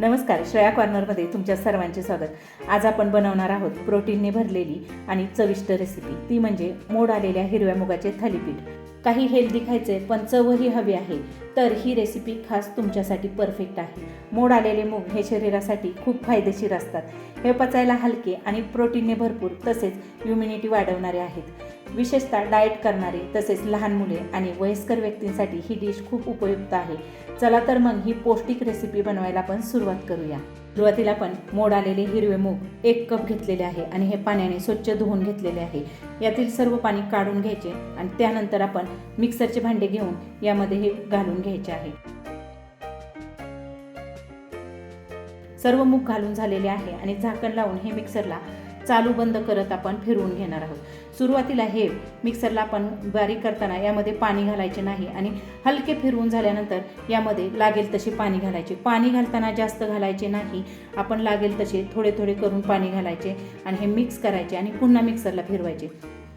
नमस्कार श्रेया कॉर्नरमध्ये तुमच्या सर्वांचे स्वागत. आज आपण बनवणार आहोत प्रोटीनने भरलेली आणि चविष्ट रेसिपी ती म्हणजे मोड आलेल्या हिरव्या मुगाचे थालीपीठ. काही हेल्दी खायचे पण चवही हवी आहे तर ही रेसिपी खास तुमच्यासाठी परफेक्ट आहे. मोड आलेले मूग हे शरीरासाठी खूप फायदेशीर असतात. हे पचायला हलके आणि प्रोटीनने भरपूर तसेच इम्युनिटी वाढवणारे आहेत. विशेषतः डाएट करणारे तसेच लहान मुले आणि वयस्कर व्यक्तींसाठी ही डिश खूप उपयुक्त आहे. चला तर मग ही पौष्टिक रेसिपी बनवायला आपण सुरुवात करूया. सुरुवातीला आपण मोड आलेले हिरवे मूग एक कप घेतलेले आहे आणि हे पाण्याने स्वच्छ धुवून घेतलेले आहे. यातील सर्व पाणी काढून घ्यायचे आणि त्यानंतर आपण मिक्सरचे भांडे घेऊन यामध्ये हे घालून घ्यायचे आहे. सर्व मूग घालून झालेले आहे आणि झाकण लावून हे मिक्सरला चालू बंद करत आपण फिरवून घेणार आहोत. सुरुवातीला हे मिक्सरला आपण बारीक करताना यामध्ये पाणी घालायचे नाही आणि हलके फिरवून झाल्यानंतर यामध्ये लागेल तसे पाणी घालायचे. पाणी घालताना जास्त घालायचे नाही. आपण लागेल तसे थोडे थोडे करून पाणी घालायचे आणि हे मिक्स करायचे आणि पुन्हा मिक्सरला फिरवायचे.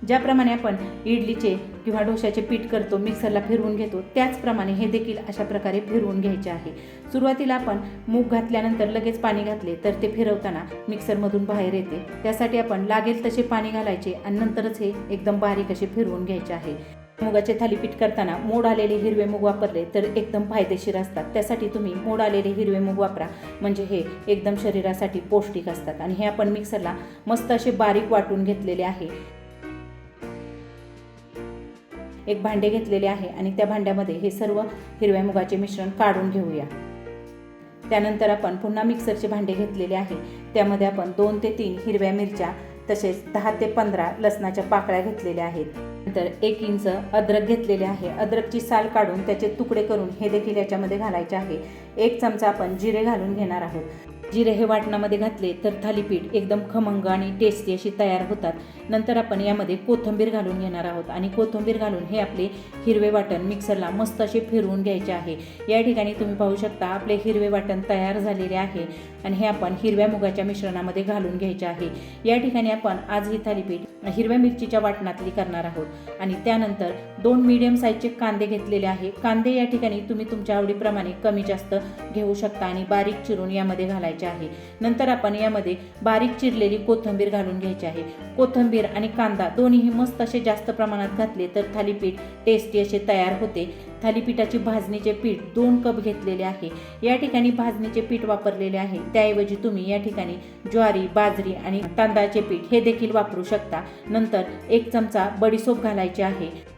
ज्याप्रमाणे आपण इडलीचे किंवा डोशाचे पीठ करतो मिक्सरला फिरवून घेतो त्याचप्रमाणे हे देखील अशा प्रकारे फिरवून घ्यायचे आहे. सुरुवातीला आपण मूग घातल्यानंतर लगेच पाणी घातले तर ते फिरवताना मिक्सरमधून बाहेर येते. त्यासाठी आपण लागेल तसे पाणी घालायचे आणि नंतरच हे एकदम बारीक असे फिरवून घ्यायचे आहे. मुगाचे थालीपीठ करताना मोड आलेले हिरवे मूग वापरले तर एकदम फायदेशीर असतात. त्यासाठी तुम्ही मोड आलेले हिरवे मूग वापरा म्हणजे हे एकदम शरीरासाठी पौष्टिक असतात. आणि हे आपण मिक्सरला मस्त असे बारीक वाटून घेतलेले आहे. एक भांडे घेतलेले आहे आणि त्या भांड्यामध्ये हे सर्व हिरव्या मुगाचे मिश्रण काढून घेऊया. त्यानंतर आपण पुन्हा मिक्सरचे भांडे घेतलेले आहे. त्यामध्ये आपण दोन ते तीन हिरव्या मिरच्या तसेच दहा ते पंधरा लसणाच्या पाकळ्या घेतलेल्या आहेत. नंतर एक इंच अद्रक घेतलेले आहे. अद्रकची साल काढून त्याचे तुकडे करून हे देखील याच्यामध्ये घालायचे आहे. एक चमचा आपण जिरे घालून घेणार आहोत. जिरे हे वाटणामध्ये घातले तर थालीपीठ एकदम खमंग आणि टेस्टी अशी तयार होतात. नंतर आपण यामध्ये कोथिंबीर घालून घेणार आहोत आणि कोथिंबीर घालून हे आपले हिरवे वाटण मिक्सरला मस्त असे फिरवून घ्यायचे आहे. या ठिकाणी तुम्ही पाहू शकता आपले हिरवे वाटण तयार झालेले आहे. आणि हे आपण हिरव्या मुगाच्या मिश्रणामध्ये घालून घ्यायचे आहे. या ठिकाणी आपण आज ही थालीपीठ हिरव्या मिरचीच्या वाटणातली करणार आहोत. आणि त्यानंतर दोन मीडियम साईजचे कांदे घेतलेले आहे. कांदे या ठिकाणी तुम्ही तुमच्या आवडीप्रमाणे कमी जास्त घेऊ शकता आणि बारीक चिरून यामध्ये घालायचे आहे. नंतर आपण यामध्ये बारीक चिरलेली कोथिंबीर घालून घ्यायची आहे. कोथिंबीर आणि कांदा दोन्हीही मस्त असे जास्त प्रमाणात घातले तर थालीपीठ टेस्टी असे तयार होते. थालीपीठाची भाजणीचे पीठ दोन कप घेतलेले आहे. या ठिकाणी भाजणीचे पीठ वापरलेले आहे. त्याऐवजी तुम्ही या ठिकाणी ज्वारी बाजरी आणि तांदळाचे पीठ हे देखील वापरू शकता. नंतर एक चमचा बडीसोप घालायचे आहे.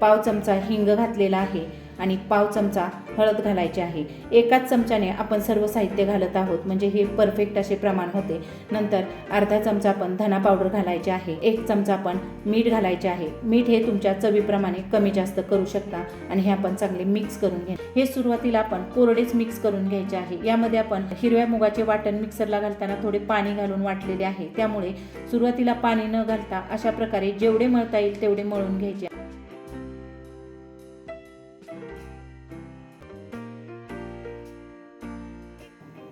पाव चमचा हिंग घातलेला आहे आणि पाव चमचा हळद घालायची आहे. एकाच चमच्याने आपण सर्व साहित्य घालत आहोत. म्हणजे हे परफेक्ट असे प्रमाण होते. नंतर अर्धा चमचा आपण धना पावडर घालायचे आहे. एक चमचा आपण मीठ घालायचे आहे. मीठ हे तुमच्या चवीप्रमाणे कमी जास्त करू शकता आणि हे आपण चांगले मिक्स करून घ्या. हे सुरुवातीला आपण कोरडेच मिक्स करून घ्यायचे आहे. यामध्ये आपण हिरव्या मुगाचे वाटण मिक्सरला घालताना थोडे पाणी घालून वाटलेले आहे. त्यामुळे सुरुवातीला पाणी न घालता अशा प्रकारे जेवढे मळता येईल तेवढे मळून घ्यायचे.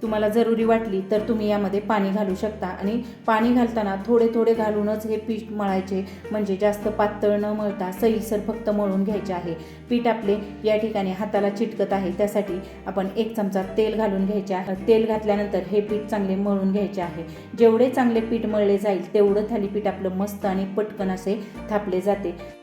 तुम्हाला जरुरी वाटली तर तुम्ही यामध्ये पाणी घालू शकता. आणि पाणी घालताना थोडे थोडे घालूनच हे पीठ मळायचे. म्हणजे जास्त पातळ न मळता सैलसर फक्त मळून घ्यायचे आहे. पीठ आपले या ठिकाणी हाताला चिटकत आहे. त्यासाठी आपण एक चमचा तेल घालून घ्यायचे आहे. तेल घातल्यानंतर हे पीठ चांगले मळून घ्यायचे आहे. जेवढे चांगले पीठ मळले जाईल तेवढं थालीपीठ आपलं मस्त आणि पटकन असे थापले जाते.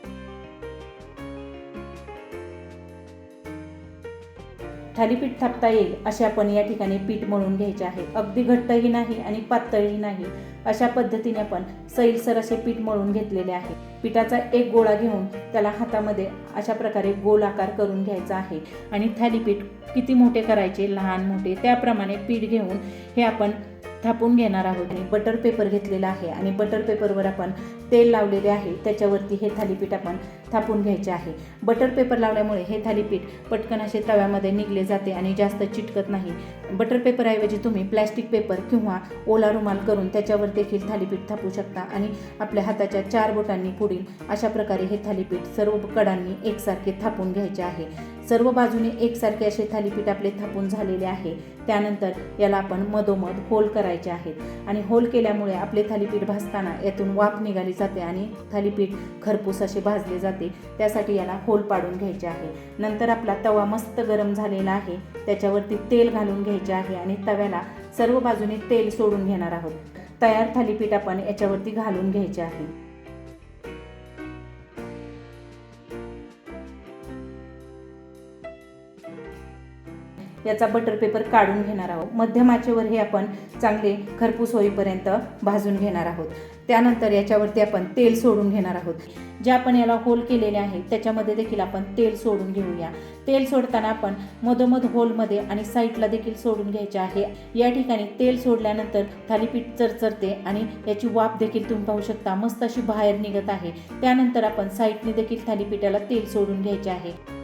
थालीपीठ थापता येईल असे आपण या ठिकाणी पीठ मळून घ्यायचे आहे. अगदी घट्टही नाही आणि पातळही नाही. अशा पद्धतीने आपण सैलसर असे पीठ मळून घेतलेले आहे. पिठाचा एक गोळा घेऊन त्याला हातामध्ये अशा प्रकारे गोल आकार करून घ्यायचा आहे. आणि थालीपीठ किती मोठे करायचे लहान मोठे त्याप्रमाणे पीठ घेऊन हे आपण थापून घेणार आहोत. आणि बटर पेपर घेतलेला आहे. आणि बटर पेपरवर आपण तेल लावलेले आहे त्याच्यावरती हे थालीपीठ आपण थापून घ्यायचे आहे. बटर पेपर लावल्यामुळे हे थालीपीठ पटकन असे तव्यामध्ये निघले जाते आणि जास्त चिटकत नाही. बटर पेपरऐवजी तुम्ही प्लॅस्टिक पेपर किंवा ओला रुमाल करून त्याच्यावर देखील थालीपीठ थापू शकता आणि आपल्या हाताच्या चार बोटांनी पुढील अशा प्रकारे हे थालीपीठ सर्व कडांनी एकसारखे थापून घ्यायचे आहे. सर्व बाजूने एकसारखे असे थालीपीठ आपले थापून झालेले आहे. त्यानंतर याला आपण मधोमध होल करायचे आहेत आणि होल केल्यामुळे आपले थालीपीठ भाजताना यातून वाफ निघाली जाते आणि थालीपीठ खरपूस असे भाजले जाते. त्यासाठी याला होल पाडून घ्यायचे आहे. नंतर आपला तवा मस्त गरम झालेला आहे. त्याच्यावरती तेल घालून घ्यायचे आहे आणि तव्याला सर्व बाजूने तेल सोडून घेणार आहोत. तयार थालीपीठ आपण याच्यावरती घालून घ्यायचे आहे. याचा बटर पेपर काढून घेणार आहोत. मध्यम आचेवर हे आपण चांगले खरपूस होईपर्यंत भाजून घेणार आहोत. त्यानंतर याच्यावरती आपण तेल सोडून घेणार आहोत. जे आपण याला होल केलेले आहे त्याच्यामध्ये देखील आपण तेल सोडून घेऊया. तेल सोडताना आपण मधोमध होलमध्ये आणि साईडला देखील सोडून घ्यायचे आहे. या ठिकाणी तेल सोडल्यानंतर थालीपीठ चरचरते आणि याची वाफ देखील तुम्ही पाहू शकता. मस्त अशी बाहेर निघत आहे. त्यानंतर आपण साईडने देखील थालीपीठाला तेल सोडून घ्यायचे आहे.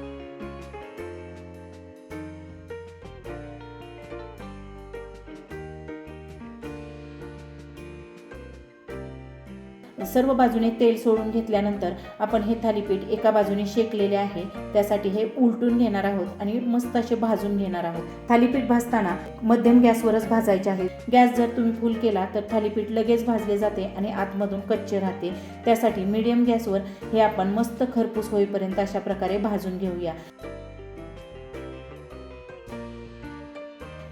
सर्व बाजूने तेल सोडून घेतल्यानंतर आपण हे थालीपीठ एका बाजूने शेकलेले आहे. त्यासाठी हे उलटून घेणार आहोत आणि मस्त असे भाजून घेणार आहोत. थालीपीठ भाजताना मध्यम गॅसवरच भाजायचे आहे. गॅस जर तुम्ही फुल केला तर थालीपीठ लगेच भाजले जाते आणि आतमधून कच्चे राहते. त्यासाठी मीडियम गॅसवर हे आपण मस्त खरपूस होईपर्यंत अशा प्रकारे भाजून घेऊया.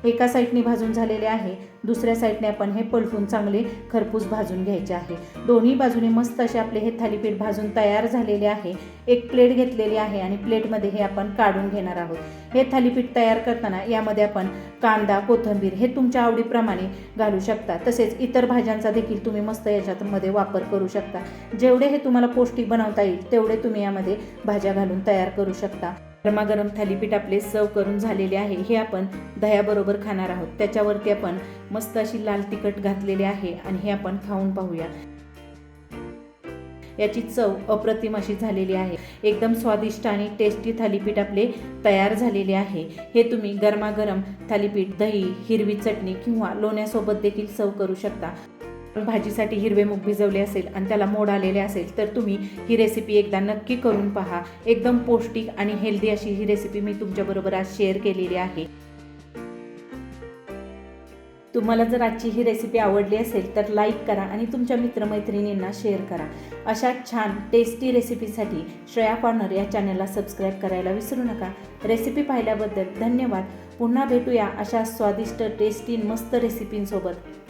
एका साईडने भाजून झालेले आहे. दुसऱ्या साईडने आपण हे पलटून चांगले खरपूस भाजून घ्यायचे आहे. दोन्ही बाजूने मस्त असे आपले हे थालीपीठ भाजून तयार झालेले आहे. एक प्लेट घेतलेली आहे आणि प्लेटमध्ये हे आपण काढून घेणार आहोत. हे थालीपीठ तयार करताना यामध्ये आपण कांदा कोथिंबीर हे तुमच्या आवडीप्रमाणे घालू शकता. तसेच इतर भाज्यांचा देखील तुम्ही मस्त याच्यामध्ये वापर करू शकता. जेवढे हे तुम्हाला पौष्टिक बनवता येईल तेवढे तुम्ही यामध्ये भाज्या घालून तयार करू शकता. गरमागरम थालीपीठ आपले सर्व करून झालेले आहे. हे आपण दह्याबरोबर खाणार आहोत. त्याच्यावरती आपण मस्त अशी लाल तिखट घातलेली आहे आणि हे आपण खाऊन पाहूया. याची चव अप्रतिम अशी झालेली आहे. एकदम स्वादिष्ट आणि टेस्टी थालीपीठ आपले तयार झालेले आहे. हे तुम्ही गरमागरम थालीपीठ दही हिरवी चटणी किंवा लोण्यासोबत देखील सर्व करू शकता. भाजीसाठी हिरवे मूग भिजवले असेल आणि त्याला मोड आलेले असेल तर तुम्ही ही रेसिपी एकदा नक्की करून पहा. एकदम पौष्टिक आणि हेल्दी अशी ही रेसिपी मी तुमच्याबरोबर आज शेअर केलेली आहे. तुम्हाला जर आजची ही रेसिपी आवडली असेल तर लाईक करा आणि तुमच्या मित्रमैत्रिणींना शेअर करा. अशा छान टेस्टी रेसिपीसाठी श्रेया कॉर्नर या चॅनलला सबस्क्राईब करायला विसरू नका. रेसिपी पाहिल्याबद्दल धन्यवाद. पुन्हा भेटूया अशा स्वादिष्ट टेस्टी मस्त रेसिपींसोबत